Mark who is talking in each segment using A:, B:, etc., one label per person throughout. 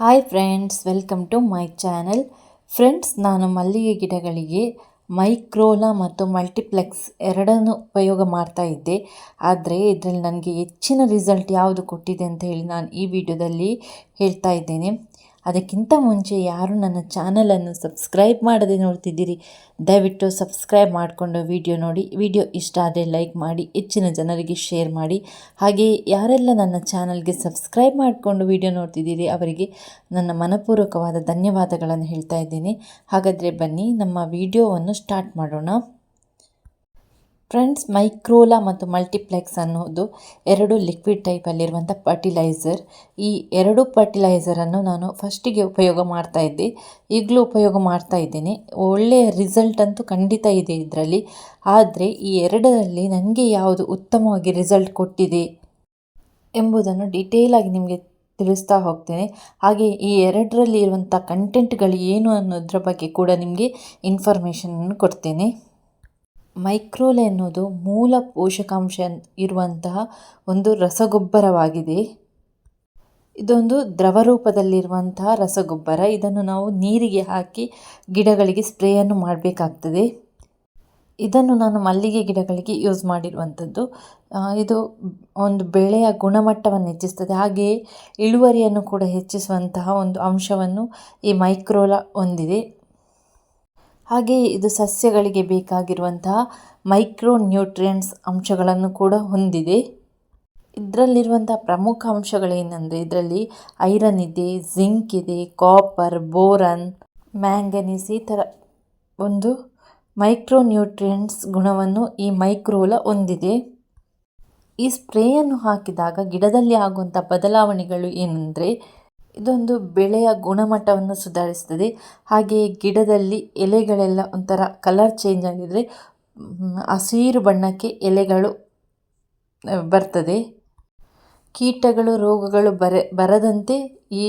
A: Hi friends, welcome to my channel. Friends, ನಾನು ಮಲ್ಲಿಗೆ ಗಿಡಗಳಿಗೆ ಮೈಕ್ರೋಲಾ ಮತ್ತು ಮಲ್ಟಿಪ್ಲೆಕ್ಸ್ ಎರಡನ್ನು ಉಪಯೋಗ ಮಾಡ್ತಾ ಇದ್ದೆ. ಆದರೆ ಇದರಲ್ಲಿ ನನಗೆ ಹೆಚ್ಚಿನ ರಿಸಲ್ಟ್ ಯಾವುದು ಕೊಟ್ಟಿದೆ ಅಂತ ಹೇಳಿ ನಾನು ಈ ವಿಡಿಯೋದಲ್ಲಿ ಹೇಳ್ತಾ ಇದ್ದೇನೆ. ಅದಕ್ಕಿಂತ ಮುಂಚೆ ಯಾರು ನನ್ನ ಚಾನಲನ್ನು ಸಬ್ಸ್ಕ್ರೈಬ್ ಮಾಡದೆ ನೋಡ್ತಿದ್ದೀರಿ, ದಯವಿಟ್ಟು ಸಬ್ಸ್ಕ್ರೈಬ್ ಮಾಡಿಕೊಂಡು ವಿಡಿಯೋ ನೋಡಿ. ವಿಡಿಯೋ ಇಷ್ಟ ಆದರೆ ಲೈಕ್ ಮಾಡಿ, ಹೆಚ್ಚಿನ ಜನರಿಗೆ ಶೇರ್ ಮಾಡಿ. ಹಾಗೆ ಯಾರೆಲ್ಲ ನನ್ನ ಚಾನಲ್ಗೆ ಸಬ್ಸ್ಕ್ರೈಬ್ ಮಾಡಿಕೊಂಡು ವಿಡಿಯೋ ನೋಡ್ತಿದ್ದೀರಿ, ಅವರಿಗೆ ನನ್ನ ಮನಪೂರ್ವಕವಾದ ಧನ್ಯವಾದಗಳನ್ನು ಹೇಳ್ತಾ ಇದ್ದೀನಿ. ಹಾಗಾದರೆ ಬನ್ನಿ, ನಮ್ಮ ವಿಡಿಯೋವನ್ನು ಸ್ಟಾರ್ಟ್ ಮಾಡೋಣ. ಫ್ರೆಂಡ್ಸ್, ಮೈಕ್ರೋಲಾ ಮತ್ತು ಮಲ್ಟಿಪ್ಲೆಕ್ಸ್ ಅನ್ನೋದು ಎರಡು ಲಿಕ್ವಿಡ್ ಟೈಪಲ್ಲಿರುವಂಥ ಫರ್ಟಿಲೈಸರ್ ಈ ಎರಡು ಫರ್ಟಿಲೈಸರನ್ನು ನಾನು ಫಸ್ಟಿಗೆ ಉಪಯೋಗ ಮಾಡ್ತಾ ಇದ್ದೆ. ಈಗಲೂ ಉಪಯೋಗ ಮಾಡ್ತಾ ಇದ್ದೇನೆ. ಒಳ್ಳೆಯ ರಿಸಲ್ಟ್ ಅಂತೂ ಖಂಡಿತ ಇದೆ ಇದರಲ್ಲಿ. ಆದರೆ ಈ ಎರಡರಲ್ಲಿ ನನಗೆ ಯಾವುದು ಉತ್ತಮವಾಗಿ ರಿಸಲ್ಟ್ ಕೊಟ್ಟಿದೆ ಎಂಬುದನ್ನು ಡೀಟೇಲಾಗಿ ನಿಮಗೆ ತಿಳಿಸ್ತಾ ಹೋಗ್ತೇನೆ. ಹಾಗೆ ಈ ಎರಡರಲ್ಲಿ ಇರುವಂಥ ಕಂಟೆಂಟ್ಗಳು ಏನು ಅನ್ನೋದ್ರ ಬಗ್ಗೆ ಕೂಡ ನಿಮಗೆ ಇನ್ಫಾರ್ಮೇಷನನ್ನು ಕೊಡ್ತೇನೆ. ಮೈಕ್ರೋಲೆ ಅನ್ನೋದು ಮೂಲ ಪೋಷಕಾಂಶ ಇರುವಂತಹ ಒಂದು ರಸಗೊಬ್ಬರವಾಗಿದೆ. ಇದೊಂದು ದ್ರವ ರೂಪದಲ್ಲಿರುವಂತಹ ರಸಗೊಬ್ಬರ. ಇದನ್ನು ನಾವು ನೀರಿಗೆ ಹಾಕಿ ಗಿಡಗಳಿಗೆ ಸ್ಪ್ರೇಯನ್ನು ಮಾಡಬೇಕಾಗ್ತದೆ. ಇದನ್ನು ನಾನು ಮಲ್ಲಿಗೆ ಗಿಡಗಳಿಗೆ ಯೂಸ್ ಮಾಡಿರುವಂಥದ್ದು. ಇದು ಒಂದು ಬೆಳೆಯ ಗುಣಮಟ್ಟವನ್ನು ಹೆಚ್ಚಿಸ್ತದೆ. ಹಾಗೆಯೇ ಇಳುವರಿಯನ್ನು ಕೂಡ ಹೆಚ್ಚಿಸುವಂತಹ ಒಂದು ಅಂಶವನ್ನು ಈ ಮೈಕ್ರೋಲ ಹೊಂದಿದೆ. ಹಾಗೆಯೇ ಇದು ಸಸ್ಯಗಳಿಗೆ ಬೇಕಾಗಿರುವಂತಹ ಮೈಕ್ರೋ ನ್ಯೂಟ್ರಿಯೆಂಟ್ಸ್ ಅಂಶಗಳನ್ನು ಕೂಡ ಹೊಂದಿದೆ. ಇದರಲ್ಲಿರುವಂಥ ಪ್ರಮುಖ ಅಂಶಗಳೇನೆಂದರೆ ಇದರಲ್ಲಿ ಐರನ್ ಇದೆ, ಜಿಂಕ್ ಇದೆ, ಕಾಪರ್, ಬೋರನ್, ಮ್ಯಾಂಗನೀಸ್ ಈ ಥರ ಒಂದು ಮೈಕ್ರೋ ನ್ಯೂಟ್ರಿಯೆಂಟ್ಸ್ ಗುಣವನ್ನು ಈ ಮೈಕ್ರೋಲ ಹೊಂದಿದೆ. ಈ ಸ್ಪ್ರೇಯನ್ನು ಹಾಕಿದಾಗ ಗಿಡದಲ್ಲಿ ಆಗುವಂಥ ಬದಲಾವಣೆಗಳು ಏನೆಂದರೆ ಇದೊಂದು ಬೆಳೆಯ ಗುಣಮಟ್ಟವನ್ನು ಸುಧಾರಿಸ್ತದೆ. ಹಾಗೆಯೇ ಗಿಡದಲ್ಲಿ ಎಲೆಗಳೆಲ್ಲ ಒಂಥರ ಕಲರ್ ಚೇಂಜ್ ಆಗಿದರೆ ಹಸಿರು ಬಣ್ಣಕ್ಕೆ ಎಲೆಗಳು ಬರ್ತದೆ. ಕೀಟಗಳು, ರೋಗಗಳು ಬರ, ಬರದಂತೆ ಈ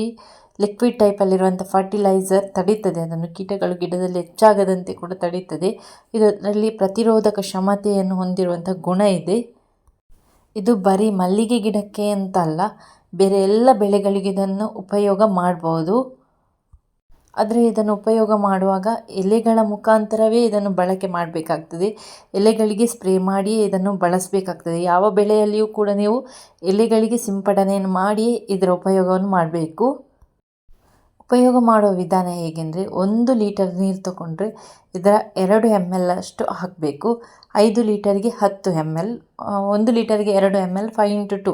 A: ಲಿಕ್ವಿಡ್ ಟೈಪಲ್ಲಿರುವಂಥ ಫರ್ಟಿಲೈಸರ್ ತಡೀತದೆ. ಅದನ್ನು ಕೀಟಗಳು ಗಿಡದಲ್ಲಿ ಹೆಚ್ಚಾಗದಂತೆ ಕೂಡ ತಡೀತದೆ. ಇದರಲ್ಲಿ ಪ್ರತಿರೋಧಕ ಕ್ಷಮತೆಯನ್ನು ಹೊಂದಿರುವಂಥ ಗುಣ ಇದೆ. ಇದು ಬರೀ ಮಲ್ಲಿಗೆ ಗಿಡಕ್ಕೆ ಅಂತಲ್ಲ ಬೇರೆ ಎಲ್ಲ ಬೆಳೆಗಳಿಗೆ ಇದನ್ನು ಉಪಯೋಗ ಮಾಡ್ಬೋದು. ಆದರೆ ಇದನ್ನು ಉಪಯೋಗ ಮಾಡುವಾಗ ಎಲೆಗಳ ಮುಖಾಂತರವೇ ಇದನ್ನು ಬಳಕೆ ಮಾಡಬೇಕಾಗ್ತದೆ. ಎಲೆಗಳಿಗೆ ಸ್ಪ್ರೇ ಮಾಡಿ ಇದನ್ನು ಬಳಸಬೇಕಾಗ್ತದೆ. ಯಾವ ಬೆಳೆಯಲ್ಲಿಯೂ ಕೂಡ ನೀವು ಎಲೆಗಳಿಗೆ ಸಿಂಪಡಣೆಯನ್ನು ಮಾಡಿಯೇ ಇದರ ಉಪಯೋಗವನ್ನು ಮಾಡಬೇಕು. ಉಪಯೋಗ ಮಾಡುವ ವಿಧಾನ ಹೇಗೆಂದರೆ, ಒಂದು ಲೀಟರ್ ನೀರು ತಗೊಂಡ್ರೆ ಇದರ ಎರಡು ಎಂ ಎಲ್ ಅಷ್ಟು ಹಾಕಬೇಕು. ಐದು ಲೀಟರ್ಗೆ ಹತ್ತು ಎಂ ಎಲ್ ಒಂದು ಲೀಟರ್ಗೆ ಎರಡು M L, five into two.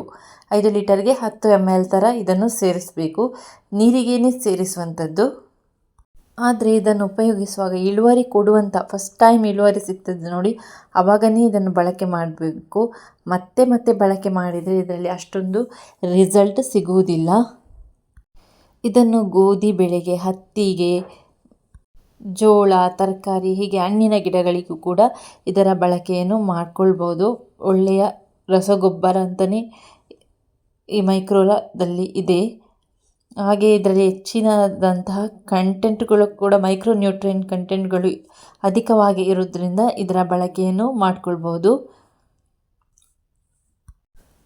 A: ಐದು ಲೀಟರ್ಗೆ ಹತ್ತು ಎಂ ಎಲ್ ಥರ ಇದನ್ನು ಸೇರಿಸಬೇಕು. ನೀರಿಗೇನೆ ಸೇರಿಸುವಂಥದ್ದು. ಆದರೆ ಇದನ್ನು ಉಪಯೋಗಿಸುವಾಗ ಇಳುವರಿ ಕೊಡುವಂಥ ಫಸ್ಟ್ ಟೈಮ್ ಇಳುವರಿ ಸಿಗ್ತದೆ ನೋಡಿ. ಆವಾಗನೇ ಇದನ್ನು ಬಳಕೆ ಮಾಡಬೇಕು. ಮತ್ತೆ ಮತ್ತೆ ಬಳಕೆ ಮಾಡಿದರೆ ಇದರಲ್ಲಿ ಅಷ್ಟೊಂದು ರಿಸಲ್ಟ್ ಸಿಗುವುದಿಲ್ಲ. ಇದನ್ನು ಗೋಧಿ, ಬೆಳೆಗೆ, ಹತ್ತಿಗೆ, ಜೋಳ, ತರಕಾರಿ, ಹೀಗೆ ಹಣ್ಣಿನ ಗಿಡಗಳಿಗೂ ಕೂಡ ಇದರ ಬಳಕೆಯನ್ನು ಮಾಡಿಕೊಳ್ಬೋದು. ಒಳ್ಳೆಯ ರಸಗೊಬ್ಬರ ಅಂತಲೇ ಈ ಮೈಕ್ರೋಲಾದಲ್ಲಿ ಇದೆ. ಹಾಗೆ ಇದರಲ್ಲಿ ಹೆಚ್ಚಿನದಂತಹ ಕಂಟೆಂಟ್ಗಳು ಕೂಡ ಮೈಕ್ರೋ ನ್ಯೂಟ್ರಿಯೆಂಟ್ ಕಂಟೆಂಟ್ಗಳು ಅಧಿಕವಾಗಿ ಇರೋದ್ರಿಂದ ಇದರ ಬಳಕೆಯನ್ನು ಮಾಡಿಕೊಳ್ಬೋದು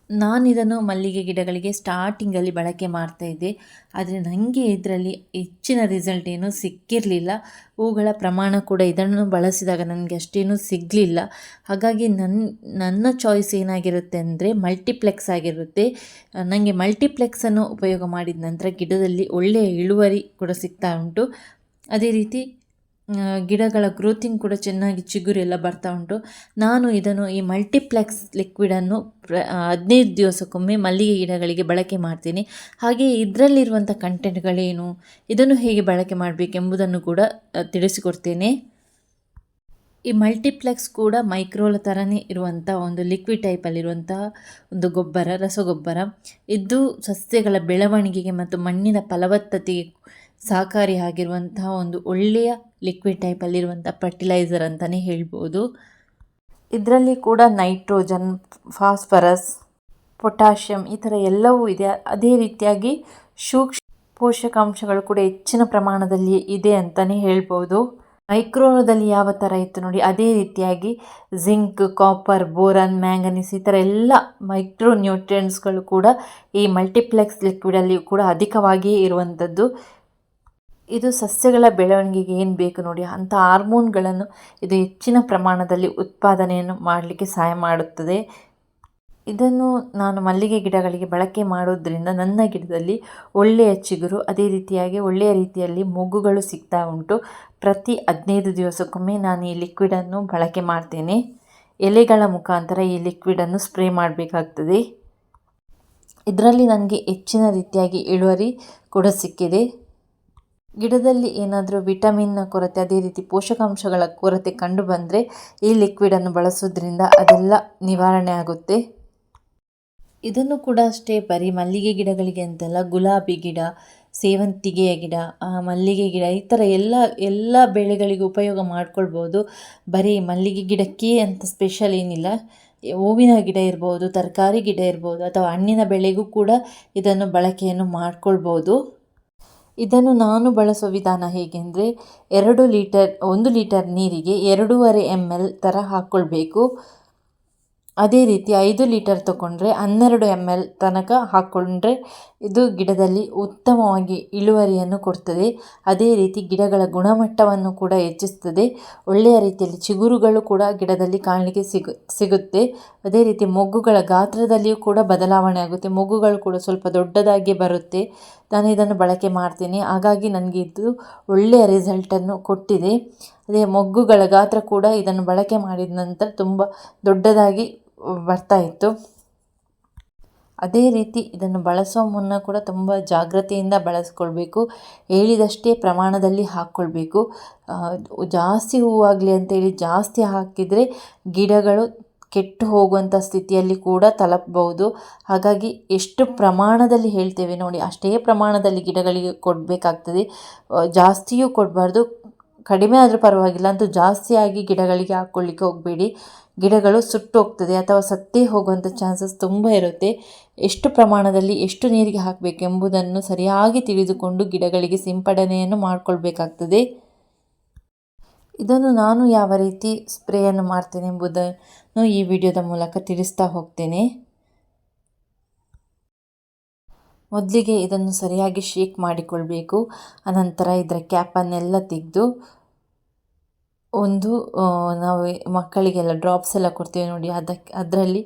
A: ನಾನು ಇದನ್ನು ಮಲ್ಲಿಗೆ ಗಿಡಗಳಿಗೆ ಸ್ಟಾರ್ಟಿಂಗಲ್ಲಿ ಬಳಕೆ ಮಾಡ್ತಾ ಇದ್ದೆ. ಆದರೆ ನನಗೆ ಇದರಲ್ಲಿ ಹೆಚ್ಚಿನ ರಿಸಲ್ಟ್ ಏನೂ ಸಿಕ್ಕಿರಲಿಲ್ಲ. ಹೂಗಳ ಪ್ರಮಾಣ ಕೂಡ ಇದನ್ನು ಬಳಸಿದಾಗ ನನಗೆ ಅಷ್ಟೇನೂ ಸಿಗಲಿಲ್ಲ. ಹಾಗಾಗಿ ನನ್ನ ನನ್ನ ಚಾಯ್ಸ್ ಏನಾಗಿರುತ್ತೆ ಅಂದರೆ ಮಲ್ಟಿಪ್ಲೆಕ್ಸ್ ಆಗಿರುತ್ತೆ. ನನಗೆ ಮಲ್ಟಿಪ್ಲೆಕ್ಸನ್ನು ಉಪಯೋಗ ಮಾಡಿದ ನಂತರ ಗಿಡದಲ್ಲಿ ಒಳ್ಳೆಯ ಇಳುವರಿ ಕೂಡ ಸಿಗ್ತಾ ಉಂಟು. ಅದೇ ರೀತಿ ಗಿಡಗಳ ಗ್ರೋತಿಂಗ್ ಕೂಡ ಚೆನ್ನಾಗಿ ಚಿಗುರು ಎಲ್ಲ ಬರ್ತಾ ಉಂಟು. ನಾನು ಇದನ್ನು ಈ ಮಲ್ಟಿಪ್ಲೆಕ್ಸ್ ಲಿಕ್ವಿಡನ್ನು ಪ್ರ ಹದಿನೈದು ದಿವಸಕ್ಕೊಮ್ಮೆ ಮಲ್ಲಿಗೆ ಗಿಡಗಳಿಗೆ ಬಳಕೆ ಮಾಡ್ತೀನಿ. ಹಾಗೆಯೇ ಇದರಲ್ಲಿರುವಂಥ ಕಂಟೆಂಟ್ಗಳೇನು, ಇದನ್ನು ಹೇಗೆ ಬಳಕೆ ಮಾಡಬೇಕೆಂಬುದನ್ನು ಕೂಡ ತಿಳಿಸಿಕೊಡ್ತೇನೆ. ಈ ಮಲ್ಟಿಪ್ಲೆಕ್ಸ್ ಕೂಡ ಮೈಕ್ರೋಲ ಥರನೇ ಇರುವಂಥ ಒಂದು ಲಿಕ್ವಿಡ್ ಟೈಪಲ್ಲಿರುವಂತಹ ಒಂದು ಗೊಬ್ಬರ, ರಸಗೊಬ್ಬರ. ಇದು ಸಸ್ಯಗಳ ಬೆಳವಣಿಗೆಗೆ ಮತ್ತು ಮಣ್ಣಿನ ಫಲವತ್ತತೆಗೆ ಸಹಕಾರಿಯಾಗಿರುವಂತಹ ಒಂದು ಒಳ್ಳೆಯ ಲಿಕ್ವಿಡ್ ಟೈಪಲ್ಲಿರುವಂಥ ಫರ್ಟಿಲೈಸರ್ ಅಂತಲೇ ಹೇಳ್ಬೋದು. ಇದರಲ್ಲಿ ಕೂಡ ನೈಟ್ರೋಜನ್ ಫಾಸ್ಫರಸ್ ಪೊಟ್ಯಾಷಿಯಂ ಈ ಥರ ಎಲ್ಲವೂ ಇದೆ. ಅದೇ ರೀತಿಯಾಗಿ ಸೂಕ್ಷ್ಮ ಪೋಷಕಾಂಶಗಳು ಕೂಡ ಹೆಚ್ಚಿನ ಪ್ರಮಾಣದಲ್ಲಿ ಇದೆ ಅಂತಲೇ ಹೇಳ್ಬೋದು. ಮೈಕ್ರೋದಲ್ಲಿ ಯಾವ ಥರ ಇತ್ತು ನೋಡಿ, ಅದೇ ರೀತಿಯಾಗಿ ಜಿಂಕ್ ಕಾಪರ್ ಬೋರನ್ ಮ್ಯಾಂಗನೀಸ್ ಈ ಥರ ಎಲ್ಲ ಮೈಕ್ರೋ ನ್ಯೂಟ್ರಿಯೆಂಟ್ಸ್ಗಳು ಕೂಡ ಈ ಮಲ್ಟಿಪ್ಲೆಕ್ಸ್ ಲಿಕ್ವಿಡಲ್ಲಿಯೂ ಕೂಡ ಅಧಿಕವಾಗಿಯೇ ಇರುವಂಥದ್ದು. ಇದು ಸಸ್ಯಗಳ ಬೆಳವಣಿಗೆಗೆ ಏನು ಬೇಕು ನೋಡಿ, ಅಂಥ ಹಾರ್ಮೋನ್ಗಳನ್ನು ಇದು ಹೆಚ್ಚಿನ ಪ್ರಮಾಣದಲ್ಲಿ ಉತ್ಪಾದನೆಯನ್ನು ಮಾಡಲಿಕ್ಕೆ ಸಹಾಯ ಮಾಡುತ್ತದೆ. ಇದನ್ನು ನಾನು ಮಲ್ಲಿಗೆ ಗಿಡಗಳಿಗೆ ಬಳಕೆ ಮಾಡೋದ್ರಿಂದ ನನ್ನ ಗಿಡದಲ್ಲಿ ಒಳ್ಳೆಯ ಚಿಗುರು, ಅದೇ ರೀತಿಯಾಗಿ ಒಳ್ಳೆಯ ರೀತಿಯಲ್ಲಿ ಮೊಗ್ಗುಗಳು ಸಿಗ್ತಾ ಉಂಟು. ಪ್ರತಿ ಹದಿನೈದು ದಿವಸಕ್ಕೊಮ್ಮೆ ನಾನು ಈ ಲಿಕ್ವಿಡನ್ನು ಬಳಕೆ ಮಾಡ್ತೇನೆ. ಎಲೆಗಳ ಮುಖಾಂತರ ಈ ಲಿಕ್ವಿಡನ್ನು ಸ್ಪ್ರೇ ಮಾಡಬೇಕಾಗ್ತದೆ. ಇದರಲ್ಲಿ ನನಗೆ ಹೆಚ್ಚಿನ ರೀತಿಯಾಗಿ ಇಳುವರಿ ಕೂಡ ಸಿಕ್ಕಿದೆ. ಗಿಡದಲ್ಲಿ ಏನಾದರೂ ವಿಟಮಿನ್ನ ಕೊರತೆ, ಅದೇ ರೀತಿ ಪೋಷಕಾಂಶಗಳ ಕೊರತೆ ಕಂಡು ಬಂದರೆ ಈ ಲಿಕ್ವಿಡನ್ನು ಬಳಸೋದ್ರಿಂದ ಅದೆಲ್ಲ ನಿವಾರಣೆ ಆಗುತ್ತೆ. ಇದನ್ನು ಕೂಡ ಅಷ್ಟೇ ಬರೀ ಮಲ್ಲಿಗೆ ಗಿಡಗಳಿಗೆ ಅಂತಲ್ಲ, ಗುಲಾಬಿ ಗಿಡ ಸೇವಂತಿಗೆಯ ಗಿಡ ಮಲ್ಲಿಗೆ ಗಿಡ, ಈ ಥರ ಎಲ್ಲ ಎಲ್ಲ ಬೆಳೆಗಳಿಗೆ ಉಪಯೋಗ ಮಾಡ್ಕೊಳ್ಬೋದು. ಬರೀ ಮಲ್ಲಿಗೆ ಗಿಡಕ್ಕೆ ಅಂತ ಸ್ಪೆಷಲ್ ಏನಿಲ್ಲ. ಹೂವಿನ ಗಿಡ ಇರ್ಬೋದು, ತರಕಾರಿ ಗಿಡ ಇರ್ಬೋದು, ಅಥವಾ ಹಣ್ಣಿನ ಬೆಳೆಗೂ ಕೂಡ ಇದನ್ನು ಬಳಕೆಯನ್ನು ಮಾಡ್ಕೊಳ್ಬೋದು. ಇದನ್ನು ನಾನು ಬಳಸುವ ವಿಧಾನ ಹೇಗೆಂದರೆ ಎರಡು ಲೀಟರ್, ಒಂದು ಲೀಟರ್ ನೀರಿಗೆ ಎರಡೂವರೆ ಎಂ ಎಲ್ ಥರ ಹಾಕ್ಕೊಳ್ಬೇಕು. ಅದೇ ರೀತಿ ಐದು ಲೀಟರ್ ತಗೊಂಡ್ರೆ ಹನ್ನೆರಡು ಎಂ ಎಲ್ ತನಕ ಹಾಕ್ಕೊಂಡ್ರೆ ಇದು ಗಿಡದಲ್ಲಿ ಉತ್ತಮವಾಗಿ ಇಳುವರಿಯನ್ನು ಕೊಡ್ತದೆ. ಅದೇ ರೀತಿ ಗಿಡಗಳ ಗುಣಮಟ್ಟವನ್ನು ಕೂಡ ಹೆಚ್ಚಿಸ್ತದೆ. ಒಳ್ಳೆಯ ರೀತಿಯಲ್ಲಿ ಚಿಗುರುಗಳು ಕೂಡ ಗಿಡದಲ್ಲಿ ಕಾಣಲಿಕ್ಕೆ ಸಿಗು, ಸಿಗುತ್ತೆ. ಅದೇ ರೀತಿ ಮೊಗ್ಗುಗಳ ಗಾತ್ರದಲ್ಲಿಯೂ ಕೂಡ ಬದಲಾವಣೆ ಆಗುತ್ತೆ. ಮೊಗ್ಗುಗಳು ಕೂಡ ಸ್ವಲ್ಪ ದೊಡ್ಡದಾಗಿ ಬರುತ್ತೆ. ನಾನು ಇದನ್ನು ಬಳಕೆ ಮಾಡ್ತೀನಿ. ಹಾಗಾಗಿ ನನಗೆ ಇದು ಒಳ್ಳೆಯ ರಿಸಲ್ಟನ್ನು ಕೊಟ್ಟಿದೆ. ಅದೇ ಮೊಗ್ಗುಗಳ ಗಾತ್ರ ಕೂಡ ಇದನ್ನು ಬಳಕೆ ಮಾಡಿದ ನಂತರ ತುಂಬ ದೊಡ್ಡದಾಗಿ ಬರ್ತಾ ಇತ್ತು. ಅದೇ ರೀತಿ ಇದನ್ನು ಬಳಸೋ ಮುನ್ನ ಕೂಡ ತುಂಬ ಜಾಗ್ರತೆಯಿಂದ ಬಳಸ್ಕೊಳ್ಬೇಕು. ಹೇಳಿದಷ್ಟೇ ಪ್ರಮಾಣದಲ್ಲಿ ಹಾಕ್ಕೊಳ್ಬೇಕು. ಜಾಸ್ತಿ ಹೂವಾಗಲಿ ಅಂತೇಳಿ ಜಾಸ್ತಿ ಹಾಕಿದರೆ ಗಿಡಗಳು ಕೆಟ್ಟು ಹೋಗುವಂಥ ಸ್ಥಿತಿಯಲ್ಲಿ ಕೂಡ ತಲುಪ್ಬೌದು ಹಾಗಾಗಿ ಎಷ್ಟು ಪ್ರಮಾಣದಲ್ಲಿ ಹೇಳ್ತೇವೆ ನೋಡಿ, ಅಷ್ಟೇ ಪ್ರಮಾಣದಲ್ಲಿ ಗಿಡಗಳಿಗೆ ಕೊಡಬೇಕಾಗ್ತದೆ. ಜಾಸ್ತಿಯೂ ಕೊಡಬಾರ್ದು, ಕಡಿಮೆ ಆದರೂ ಪರವಾಗಿಲ್ಲ, ಅಂತೂ ಜಾಸ್ತಿಯಾಗಿ ಗಿಡಗಳಿಗೆ ಹಾಕ್ಕೊಳ್ಳಿಕ್ಕೆ ಹೋಗಬೇಡಿ. ಗಿಡಗಳು ಸುಟ್ಟೋಗ್ತದೆ ಅಥವಾ ಸತ್ತೇ ಹೋಗುವಂಥ ಚಾನ್ಸಸ್ ತುಂಬ ಇರುತ್ತೆ. ಎಷ್ಟು ಪ್ರಮಾಣದಲ್ಲಿ ಎಷ್ಟು ನೀರಿಗೆ ಹಾಕಬೇಕೆಂಬುದನ್ನು ಸರಿಯಾಗಿ ತಿಳಿದುಕೊಂಡು ಗಿಡಗಳಿಗೆ ಸಿಂಪಡಣೆಯನ್ನು ಮಾಡಿಕೊಳ್ಬೇಕಾಗ್ತದೆ. ಇದನ್ನು ನಾನು ಯಾವ ರೀತಿ ಸ್ಪ್ರೇಯನ್ನು ಮಾಡ್ತೇನೆ ಎಂಬುದನ್ನು ಈ ವಿಡಿಯೋದ ಮೂಲಕ ತಿಳಿಸ್ತಾ ಹೋಗ್ತೇನೆ. ಮೊದಲಿಗೆ ಇದನ್ನು ಸರಿಯಾಗಿ ಶೇಕ್ ಮಾಡಿಕೊಳ್ಬೇಕು. ಅನಂತರ ಇದರ ಕ್ಯಾಪನ್ನೆಲ್ಲ ತೆಗೆದು ಒಂದು ನಾವು ಮಕ್ಕಳಿಗೆಲ್ಲ ಡ್ರಾಪ್ಸ್ ಎಲ್ಲ ಕೊಡ್ತೇವೆ ನೋಡಿ ಅದಕ್ಕೆ ಅದರಲ್ಲಿ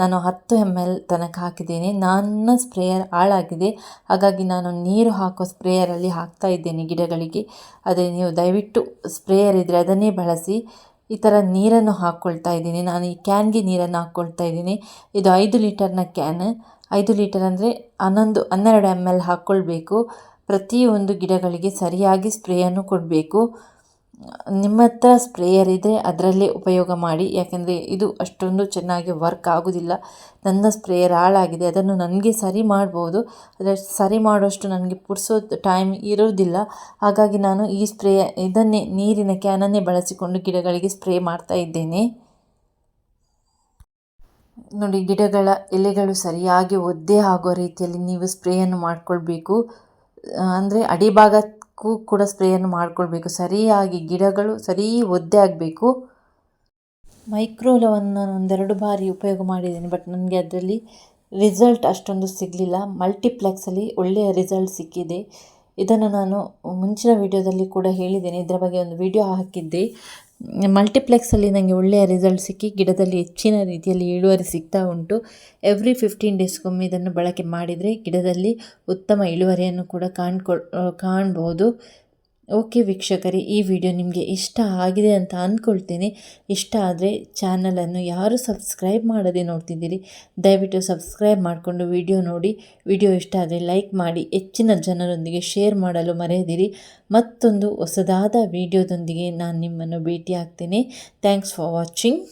A: ನಾನು ಹತ್ತು ಎಂ ಎಲ್ ತನಕ ಹಾಕಿದ್ದೇನೆ. ನನ್ನ ಸ್ಪ್ರೇಯರ್ ಹಾಳಾಗಿದೆ. ಹಾಗಾಗಿ ನಾನು ನೀರು ಹಾಕೋ ಸ್ಪ್ರೇಯರಲ್ಲಿ ಹಾಕ್ತಾ ಇದ್ದೇನೆ ಗಿಡಗಳಿಗೆ. ಅದೇ ನೀವು ದಯವಿಟ್ಟು ಸ್ಪ್ರೇಯರ್ ಇದ್ದರೆ ಅದನ್ನೇ ಬಳಸಿ. ಈ ಥರ ನೀರನ್ನು ಹಾಕ್ಕೊಳ್ತಾ ಇದ್ದೀನಿ. ನಾನು ಈ ಕ್ಯಾನ್ಗೆ ನೀರನ್ನು ಹಾಕ್ಕೊಳ್ತಾ ಇದ್ದೀನಿ. ಇದು ಐದು ಲೀಟರ್ನ ಕ್ಯಾನ್. ಐದು ಲೀಟರ್ ಅಂದರೆ ಹನ್ನೊಂದು, ಹನ್ನೆರಡು ಎಂ ಎಲ್ ಹಾಕ್ಕೊಳ್ಬೇಕು ಪ್ರತಿಯೊಂದು ಗಿಡಗಳಿಗೆ ಸರಿಯಾಗಿ ಸ್ಪ್ರೇಯನ್ನು ಕೊಡಬೇಕು. ನಿಮ್ಮ ಹತ್ರ ಸ್ಪ್ರೇಯರ್ ಇದ್ದರೆ ಅದರಲ್ಲೇ ಉಪಯೋಗ ಮಾಡಿ. ಯಾಕೆಂದರೆ ಇದು ಅಷ್ಟೊಂದು ಚೆನ್ನಾಗಿ ವರ್ಕ್ ಆಗೋದಿಲ್ಲ. ನನ್ನ ಸ್ಪ್ರೇಯರ್ ಹಾಳಾಗಿದೆ. ಅದನ್ನು ನನಗೆ ಸರಿ ಮಾಡ್ಬೋದು. ಆದರೆ ಸರಿ ಮಾಡೋಷ್ಟು ನನಗೆ ಪುಡಿಸೋ ಟೈಮ್ ಇರೋದಿಲ್ಲ. ಹಾಗಾಗಿ ನಾನು ಈ ಸ್ಪ್ರೇ ಇದನ್ನೇ ನೀರಿನ ಕ್ಯಾನನ್ನೇ ಬಳಸಿಕೊಂಡು ಗಿಡಗಳಿಗೆ ಸ್ಪ್ರೇ ಮಾಡ್ತಾ ಇದ್ದೇನೆ. ನೋಡಿ, ಗಿಡಗಳ ಎಲೆಗಳು ಸರಿಯಾಗಿ ಒದ್ದೆ ಆಗೋ ರೀತಿಯಲ್ಲಿ ನೀವು ಸ್ಪ್ರೇಯನ್ನು ಮಾಡಿಕೊಳ್ಬೇಕು. ಅಂದರೆ ಅಡಿಭಾಗ ಕ್ಕೂ ಕೂಡ ಸ್ಪ್ರೇಯನ್ನು ಮಾಡಿಕೊಳ್ಬೇಕು. ಸರಿಯಾಗಿ ಗಿಡಗಳು, ಸರಿ ಒದ್ದೆ ಆಗಬೇಕು. ಮೈಕ್ರೋಲವನ್ನು ನಾನು ಒಂದೆರಡು ಬಾರಿ ಉಪಯೋಗ ಮಾಡಿದ್ದೀನಿ, ಬಟ್ ನನಗೆ ಅದರಲ್ಲಿ ರಿಸಲ್ಟ್ ಅಷ್ಟೊಂದು ಸಿಗಲಿಲ್ಲ. ಮಲ್ಟಿಪ್ಲೆಕ್ಸಲ್ಲಿ ಒಳ್ಳೆಯ ರಿಸಲ್ಟ್ ಸಿಕ್ಕಿದೆ. ಇದನ್ನು ನಾನು ಮುಂಚಿನ ವಿಡಿಯೋದಲ್ಲಿ ಕೂಡ ಹೇಳಿದ್ದೇನೆ. ಇದರ ಬಗ್ಗೆ ಒಂದು ವಿಡಿಯೋ ಹಾಕಿದ್ದೆ. ಮಲ್ಟಿಪ್ಲೆಕ್ಸಲ್ಲಿ ನನಗೆ ಒಳ್ಳೆಯ ರಿಸಲ್ಟ್ ಸಿಕ್ಕಿ ಗಿಡದಲ್ಲಿ ಹೆಚ್ಚಿನ ರೀತಿಯಲ್ಲಿ ಇಳುವರಿ ಸಿಗ್ತಾ ಉಂಟು. ಎವ್ರಿ ಫಿಫ್ಟೀನ್ ಡೇಸ್ಗೊಮ್ಮೆ ಇದನ್ನು ಬಳಕೆ ಮಾಡಿದರೆ ಗಿಡದಲ್ಲಿ ಉತ್ತಮ ಇಳುವರಿಯನ್ನು ಕೂಡ ಕಾಣ್ಕೊ ಕಾಣ್ಬೋದು. ಓಕೆ ವೀಕ್ಷಕರೇ, ಈ ವಿಡಿಯೋ ನಿಮಗೆ ಇಷ್ಟ ಆಗಿದೆ ಅಂತ ಅಂದ್ಕೊಳ್ತೇನೆ ಇಷ್ಟ ಆದರೆ ಚಾನಲನ್ನು ಯಾರು ಸಬ್ಸ್ಕ್ರೈಬ್ ಮಾಡದೆ ನೋಡ್ತಿದ್ದೀರಿ, ದಯವಿಟ್ಟು ಸಬ್ಸ್ಕ್ರೈಬ್ ಮಾಡಿಕೊಂಡು ವಿಡಿಯೋ ನೋಡಿ. ವಿಡಿಯೋ ಇಷ್ಟ ಆದರೆ ಲೈಕ್ ಮಾಡಿ, ಹೆಚ್ಚಿನ ಜನರೊಂದಿಗೆ ಶೇರ್ ಮಾಡಲು ಮರೆಯದಿರಿ. ಮತ್ತೊಂದು ಹೊಸದಾದ ವಿಡಿಯೋದೊಂದಿಗೆ ನಾನು ನಿಮ್ಮನ್ನು ಭೇಟಿ ಆಗ್ತೇನೆ ಥ್ಯಾಂಕ್ಸ್ ಫಾರ್ ವಾಚಿಂಗ್